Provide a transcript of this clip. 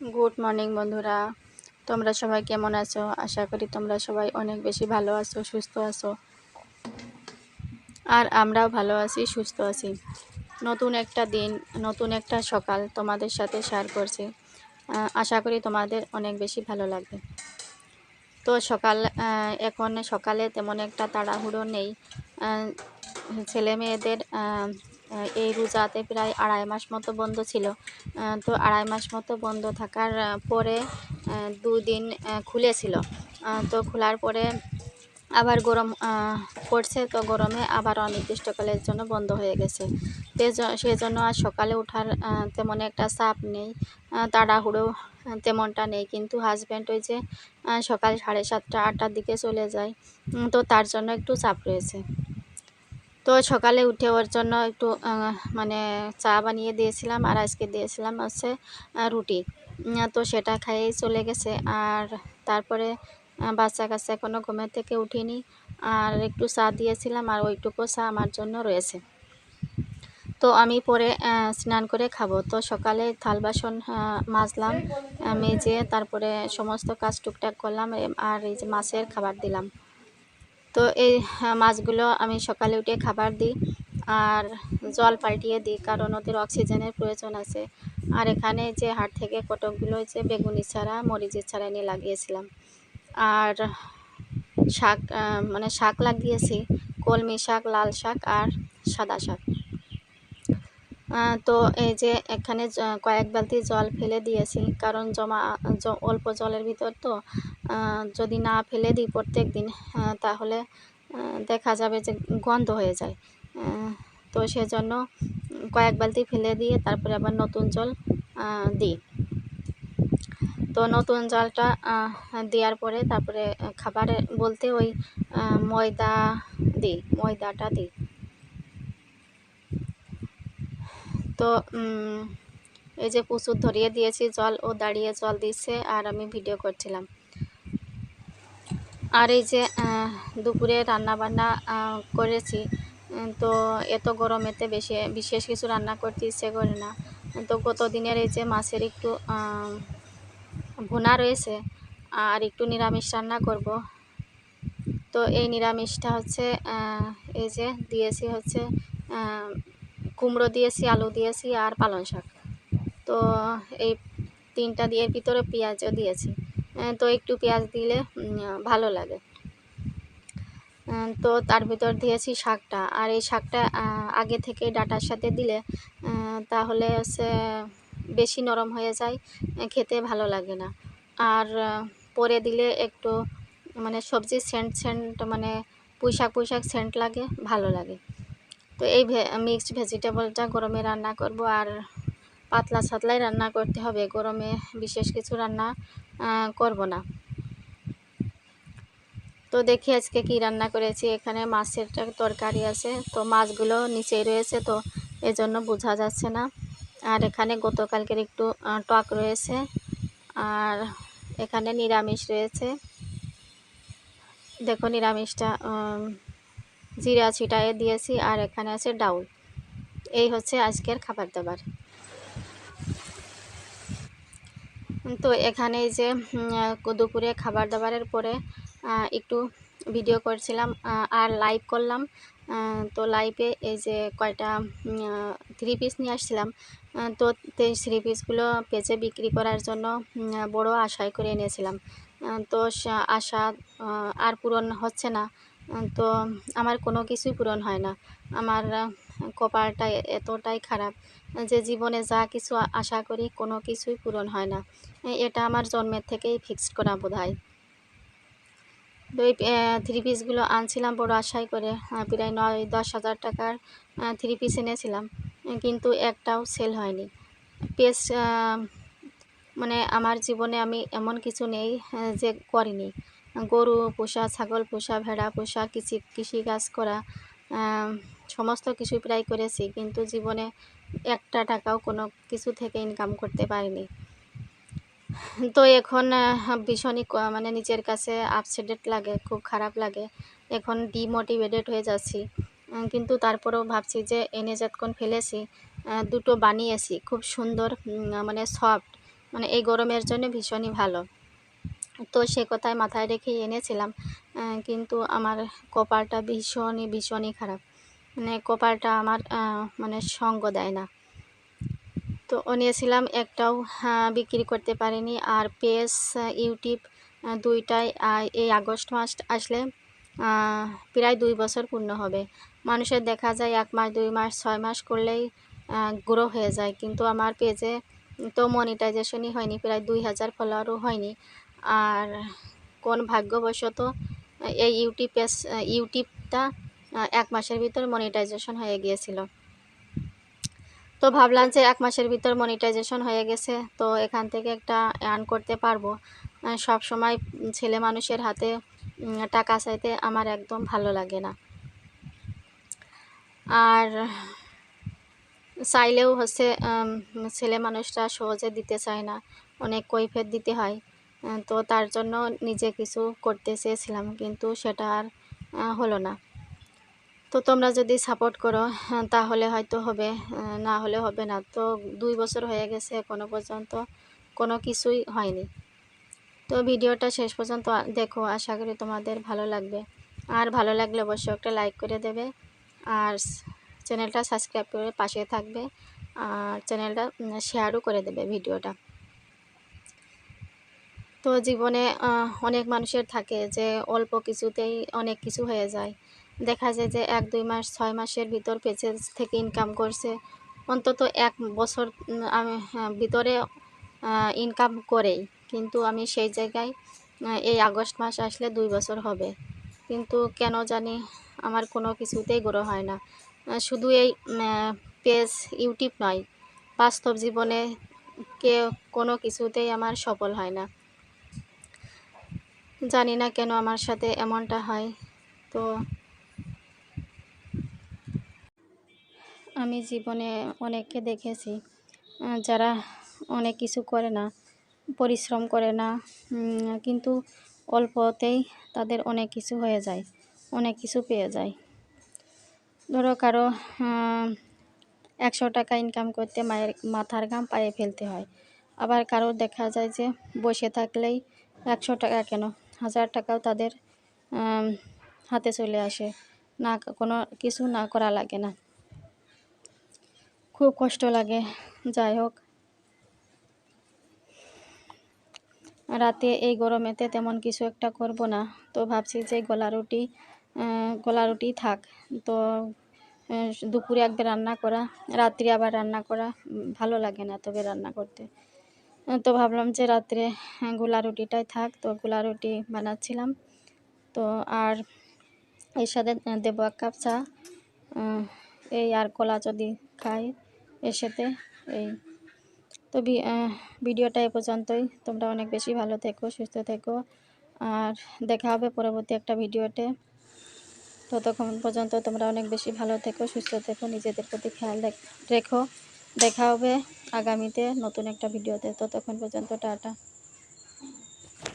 Good morning বন্ধুরা। তোমরা সবাই কেমন আছো? আশা করি তোমরা সবাই অনেক বেশি ভালো আছো, সুস্থ আছো। আর আমরাও ভালো আছি, সুস্থ আছি। নতুন একটা দিন, নতুন একটা সকাল তোমাদের সাথে শেয়ার করছি। আশা করি তোমাদের অনেক বেশি ভালো লাগবে। তো সকাল এখন সকালে তেমন একটা তাড়াহুড়ো নেই। ছেলে মেয়েদের এই রোজাতে প্রায় আড়াই মাস মতো বন্ধ ছিল। তো আড়াই মাস মতো বন্ধ থাকার পরে দিন খুলেছিল। তো খোলার পরে আবার গরম পড়ছে, তো গরমে আবার অনির্দিষ্টকালের জন্য বন্ধ হয়ে গেছে। সেজন্য আর সকালে ওঠার তেমন একটা চাপ নেই। তাড়াহুড়ো তেমনটা নেই। কিন্তু হাজব্যান্ড ওই যে সকাল সাড়ে সাতটা, আটটার দিকে চলে যায়। তো তার জন্য একটু চাপ রয়েছে। তো সকালে উঠে ওর জন্য একটু মানে চা বানিয়ে দিয়েছিলাম আর আজকে দিয়েছিলাম হচ্ছে রুটি। তো সেটা খাইয়েই চলে গেছে। আর তারপরে বাচ্চা কাচ্চা এখনও ঘুমের থেকে উঠিনি। আর একটু চা দিয়েছিলাম আর ওইটুকু চা আমার জন্য রয়েছে। তো আমি পরে স্নান করে খাব। তো সকালে থাল বাসন মাজলাম মেজে তারপরে সমস্ত কাজ টুকটাক করলাম আর এই যে মাছের খাবার দিলাম। তো এই আহ, মাছগুলো আমি সকালে উঠে খাবার দিই আর জল পাল্টিয়ে দিই কারণ ওদের অক্সিজেনের প্রয়োজন আছে। আর এখানে যে হাট থেকে কটকগুলো যে বেগুনি ছাড়া মরিচের ছাড়া নিয়ে লাগিয়েছিলাম। আর শাক মানে শাক লাগিয়েছি কলমি শাক লাল শাক আর সাদা শাক। তো এই যে এখানে কয়েক বালতি জল ফেলে দিয়েছি কারণ জমা অল্প জলের ভিতর তো। যদি না ফেলে দিই প্রত্যেক দিন তাহলে দেখা যাবে যে গন্ধ হয়ে যায়। তো সেজন্য কয়েক বালতি ফেলে দিয়ে তারপরে আবার নতুন জল দিই। তো নতুন জলটা দেওয়ার পরে তারপরে খাবারে বলতে ওই ময়দা দিই, ময়দাটা দিই। তো এই যে প্রচুর ধরিয়ে দিয়েছি জল, ও দাঁড়িয়ে জল দিচ্ছে, আর আমি ভিডিও করছিলাম। আর এই যে দুপুরে রান্না বান্না করেছি। তো এত গরমেতে বেশি, বিশেষ কিছু রান্না করতে ইচ্ছে করে না। তো গত দিনের এই যে মাছের একটু ভুনা রয়েছে, আর একটু নিরামিষ রান্না করব। তো এই নিরামিষটা হচ্ছে এই যে দিয়েছি হচ্ছে কুমড়ো দিয়েছি, আলু দিয়েছি আর পালং শাক। তো এই তিনটা দিয়ে ভিতরে পেঁয়াজও দিয়েছি। তো একটু পেঁয়াজ দিলে ভালো লাগে। তো তার ভিতর দিয়েছি শাকটা। আর এই শাকটা আগে থেকে ডাটার সাথে দিলে তাহলে হচ্ছে বেশি নরম হয়ে যায়, খেতে ভালো লাগে না। আর পরে দিলে একটু মানে সবজির সেন্ট সেন্ট মানে পুঁইশাক পুঁইশাক সেন্ট লাগে, ভালো লাগে। তো এই মিক্সড ভেজিটেবলটা গরমে রান্না করব। আর পাতলা সাতলাই রান্না করতে হবে, গরমে বিশেষ কিছু রান্না করব না। তো দেখি আজকে কি রান্না করেছি। এখানে মাছের তরকারি আছে, তো মাছগুলো নিচেই রয়েছে, তো এজন্য বোঝা যাচ্ছে না। আর এখানে গতকালকের একটু টক রয়েছে, আর এখানে নিরামিষ রয়েছে। দেখো নিরামিষটা জিরা ছিটায়ে দিয়েছি, আর এখানে আছে ডাউল। এই হচ্ছে আজকের খাবার দাবার। তো এখানে যে দুপুরে খাবার দাবারের পরে একটু ভিডিও করছিলাম আর লাইভ করলাম তো লাইভে এই যে কয়টা থ্রি পিস নিয়ে আসছিলাম তো থ্রি পিসগুলো পেঁচে বিক্রি করার জন্য বড় আশায় করে এনেছিলাম তো আশা আর পূরণ হচ্ছে না তো আমার কোনো কিছুই পূরণ হয় না, আমার কপালটা এতটাই খারাপ যে জীবনে যা কিছু আশা করি কোনো কিছুই পূরণ হয় না। এটা আমার জন্মের থেকেই ফিক্সড করা বোধ হয় এই থ্রি পিসগুলো আনছিলাম বড় আশাই করে প্রায় নয়, দশ হাজার টাকার থ্রি পিস এনেছিলাম। কিন্তু একটাও সেল হয়নি। পেস মানে আমার জীবনে আমি এমন কিছু নেই যে করিনি। গরু পোষা, ছাগল পোষা, ভেড়া পোষা, কৃষি, কৃষিকাজ করা সমস্ত কিছু প্রায় করেছি, কিন্তু জীবনে একটা টাকাও কোনো কিছু থেকে ইনকাম করতে পারিনি। তো এখন ভীষণই মানে নিজের কাছে আপসেটেড লাগে, খুব খারাপ লাগে। এখন ডিমোটিভেটেড হয়ে যাচ্ছি। কিন্তু তারপরেও ভাবছি যে এনে যতক্ষণ ফেলেছি দুটো বানিয়েছি, খুব সুন্দর মানে সফট মানে এই গরমের জন্য ভীষণই ভালো। তো সে কথায় মাথায় রেখেই এনেছিলাম কিন্তু আমার কপালটা ভীষণই ভীষণই খারাপ। মানে কপালটা আমার মানে সঙ্গ দেয় না। তো নিয়েছিলাম একটাও বিক্রি করতে পারিনি। আর পেজ ইউটিউব দুইটাই এই আগস্ট মাস আসলে প্রায় দুই বছর পূর্ণ হবে। মানুষের দেখা যায় এক মাস, দুই মাস, ছয় মাস করলেই গ্রো হয়ে যায়। কিন্তু আমার পেজে তো মনিটাইজেশনই হয়নি, প্রায় দুই হাজার ফলোয়ারও হয়নি। আর কোন ভাগ্যবশত এই ইউটিউব পেজ ইউটিউবটা এক মাসের ভিতর মনিটাইজেশন হয়ে গিয়েছিল। তো ভাবলাম যে এক মাসের ভিতর মনিটাইজেশন হয়ে গেছে, তো এখান থেকে একটা আর্ন করতে পারব। সব সময় ছেলে মানুষের হাতে টাকা চাইতে আমার একদম ভালো লাগে না। আর চাইলেও হচ্ছে ছেলে মানুষরা সহজে দিতে চায় না, অনেক কৈফেত দিতে হয়। তো তার জন্য নিজে কিছু করতে চেয়েছিলাম, কিন্তু সেটা আর হলো না। তো তোমরা যদি সাপোর্ট করো তাহলে হয়তো হবে না হলে হবে না। তো দুই বছর হয়ে গেছে এখনও পর্যন্ত কোনো কিছুই হয়নি। তো ভিডিওটা শেষ পর্যন্ত দেখো, আশা করি তোমাদের ভালো লাগবে। আর ভালো লাগলে অবশ্যই একটা লাইক করে দেবে। আর চ্যানেলটা সাবস্ক্রাইব করে পাশে থাকবে। আর চ্যানেলটা শেয়ারও করে দেবে ভিডিওটা। তো জীবনে অনেক মানুষের থাকে যে অল্প কিছুতেই অনেক কিছু হয়ে যায়। দেখা যায় যে এক দুই মাস ছয় মাসের ভিতর পেজেস থেকে ইনকাম করছে। অন্তত এক বছর আমি হ্যাঁ, ভিতরে ইনকাম করেই। কিন্তু আমি সেই জায়গায় এই আগস্ট মাস আসলে দুই বছর হবে। কিন্তু কেন জানি আমার কোনো কিছুতেই গ্রো হয় না। শুধু এই পেজ ইউটিউব নয় বাস্তব জীবনে কে কোনো কিছুতেই আমার সফল হয় না। জানি না কেন আমার সাথে এমনটা হয়। তো আমি জীবনে অনেককে দেখেছি যারা অনেক কিছু করে না, পরিশ্রম করে না কিন্তু অল্পতেই তাদের অনেক কিছু হয়ে যায়, অনেক কিছু পেয়ে যায়। ধরো কারও একশো টাকা ইনকাম করতে মায়ের মাথার ঘাম পায়ে ফেলতে হয়, আবার কারোর দেখা যায় যে বসে থাকলেই একশো টাকা কেন? হাজার টাকাও তাদের হাতে চলে আসে, না কোনো কিছু না করা লাগে না। খুব কষ্ট লাগে, যাই হোক। রাতে এই গরমেতে তেমন কিছু একটা করব না, তো ভাবছি যে গলা রুটি গলা রুটি থাক। তো দুপুরে একবার রান্না করা, রাত্রে আবার রান্না করা, ভালো লাগে না তবে রান্না করতে। তো ভাবলাম যে রাত্রে গোলা রুটিটাই থাক, তো গোলা রুটি বানাচ্ছিলাম। তো আর এর সাথে দেবো এক কাপ চা এই আর কলা যদি খাই এর সাথে এই। তো ভিডিওটা এ পর্যন্তই। তোমরা অনেক বেশি ভালো থেকো, সুস্থ থেকো। আর দেখা হবে পরবর্তী একটা ভিডিওতে। ততক্ষণ পর্যন্ত তোমরা অনেক বেশি ভালো থেকো, সুস্থ থেকো, নিজেদের প্রতি খেয়াল রেখো। দেখা হবে আগামীতে নতুন একটা ভিডিওতে। ততক্ষণ পর্যন্ত, টাটা।